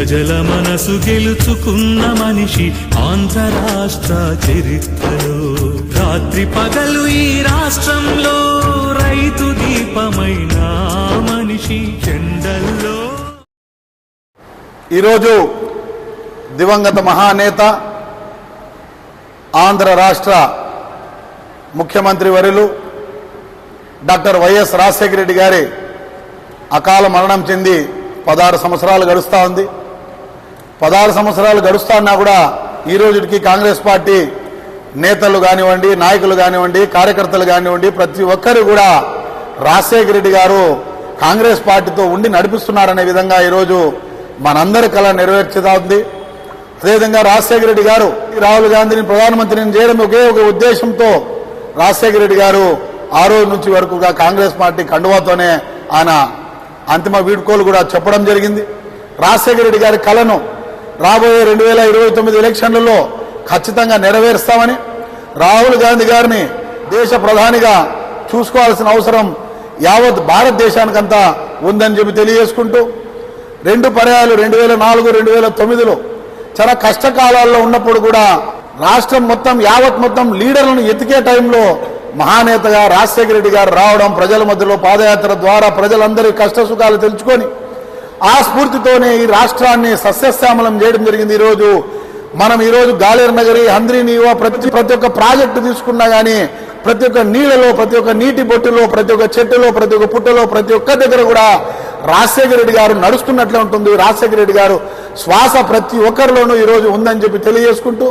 ప్రజల మనసు గెలుచుకున్న మనిషి ఆంధ్ర రాష్ట్ర చరిత్రలు. రాత్రి పగలు ఈ రాష్ట్రంలో రైతు దీపమైన మనిషి చెండల్లో. ఈరోజు దివంగత మహానేత ఆంధ్ర రాష్ట్ర ముఖ్యమంత్రి వరులు డాక్టర్ వైఎస్ రాజశేఖర రెడ్డి గారి అకాల మరణం చెంది పదహారు సంవత్సరాలు గడుస్తూ ఉంది. పదహారు సంవత్సరాలు గడుస్తా ఉన్నా కూడా ఈ రోజుకి కాంగ్రెస్ పార్టీ నేతలు కానివ్వండి నాయకులు కానివ్వండి కార్యకర్తలు కానివ్వండి ప్రతి ఒక్కరు కూడా రాజశేఖర రెడ్డి గారు కాంగ్రెస్ పార్టీతో ఉండి నడిపిస్తున్నారనే విధంగా ఈరోజు మనందరి కళ నెరవేర్చుతా ఉంది అదేవిధంగా రాజశేఖర రెడ్డి గారు రాహుల్ గాంధీని ప్రధానమంత్రిని చేయడం ఒకే ఒక ఉద్దేశంతో రాజశేఖర రెడ్డి గారు ఆ రోజు నుంచి వరకుగా కాంగ్రెస్ పార్టీ కండువాతోనే ఆయన అంతిమ వీడ్కోలు కూడా చెప్పడం జరిగింది. రాజశేఖర రెడ్డి గారి కళను రాబోయే రెండు వేల ఇరవై తొమ్మిది ఎలక్షన్లలో ఖచ్చితంగా నెరవేరుస్తామని రాహుల్ గాంధీ గారిని దేశ ప్రధానిగా చూసుకోవాల్సిన అవసరం యావత్ భారతదేశానికంతా ఉందని చెప్పి తెలియజేసుకుంటూ రెండు పర్యాలు రెండు వేల నాలుగు రెండు వేల తొమ్మిదిలో చాలా కష్టకాలాల్లో ఉన్నప్పుడు కూడా రాష్ట్రం మొత్తం యావత్ మొత్తం లీడర్లను ఎతికే టైంలో మహానేతగా రాజశేఖర రెడ్డి గారు రావడం ప్రజల మధ్యలో పాదయాత్ర ద్వారా ప్రజలందరి కష్ట సుఖాలు తెలుసుకొని ఆ స్ఫూర్తితోనే ఈ రాష్ట్రాన్ని సస్యశ్యామలం చేయడం జరిగింది ఈరోజు. మనం ఈరోజు గాలేరు నగరి హంద్రి ప్రతి ప్రతి ఒక్క ప్రాజెక్టు తీసుకున్నా కానీ ప్రతి ఒక్క నీళ్ళలో ప్రతి ఒక్క నీటి బొట్టులో ప్రతి ఒక్క చెట్టులో ప్రతి ఒక్క పుట్టలో ప్రతి ఒక్క దగ్గర కూడా రాజశేఖర రెడ్డి గారు నడుస్తున్నట్లే ఉంటుంది. రాజశేఖర రెడ్డి గారు శ్వాస ప్రతి ఒక్కరిలోనూ ఈరోజు ఉందని చెప్పి తెలియజేసుకుంటూ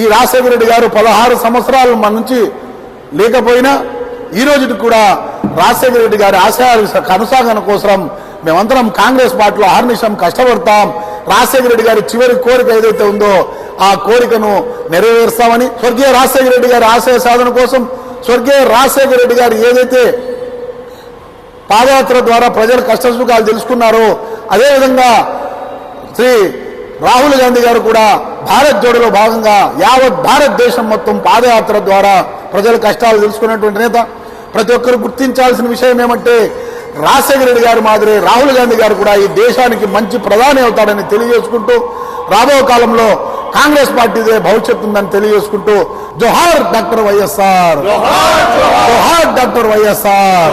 ఈ రాజశేఖర రెడ్డి గారు పదహారు సంవత్సరాలు మన నుంచి లేకపోయినా ఈ రోజుకి కూడా రాజశేఖర రెడ్డి గారి ఆశయాలు కొనసాగన కోసం మేమందరం కాంగ్రెస్ పార్టీలో ఆర్నిషం కష్టపడతాం. రాజశేఖర రెడ్డి గారి చివరి కోరిక ఏదైతే ఉందో ఆ కోరికను నెరవేరుస్తామని స్వర్గీయ రాజశేఖర రెడ్డి గారి ఆశయ సాధన కోసం స్వర్గీయ రాజశేఖర రెడ్డి గారు ఏదైతే పాదయాత్ర ద్వారా ప్రజల కష్టసుఖాలు తెలుసుకున్నారో అదేవిధంగా శ్రీ రాహుల్ గాంధీ గారు కూడా భారత్ జోడలో భాగంగా యావత్ భారతదేశం మొత్తం పాదయాత్ర ద్వారా ప్రజల కష్టాలు తెలుసుకున్నటువంటి నేత. ప్రతి ఒక్కరు గుర్తించాల్సిన విషయం ఏమంటే రాజశేఖర రెడ్డి గారు మాదిరి రాహుల్ గాంధీ గారు కూడా ఈ దేశానికి మంచి ప్రధాని అవుతాడని తెలియజేసుకుంటూ రాబో కాలంలో కాంగ్రెస్ పార్టీదే భవిష్యత్తు ఉందని తెలియజేసుకుంటూ జోహార్ డాక్టర్ వైఎస్ఆర్. జోహార్ డాక్టర్ వైఎస్ఆర్.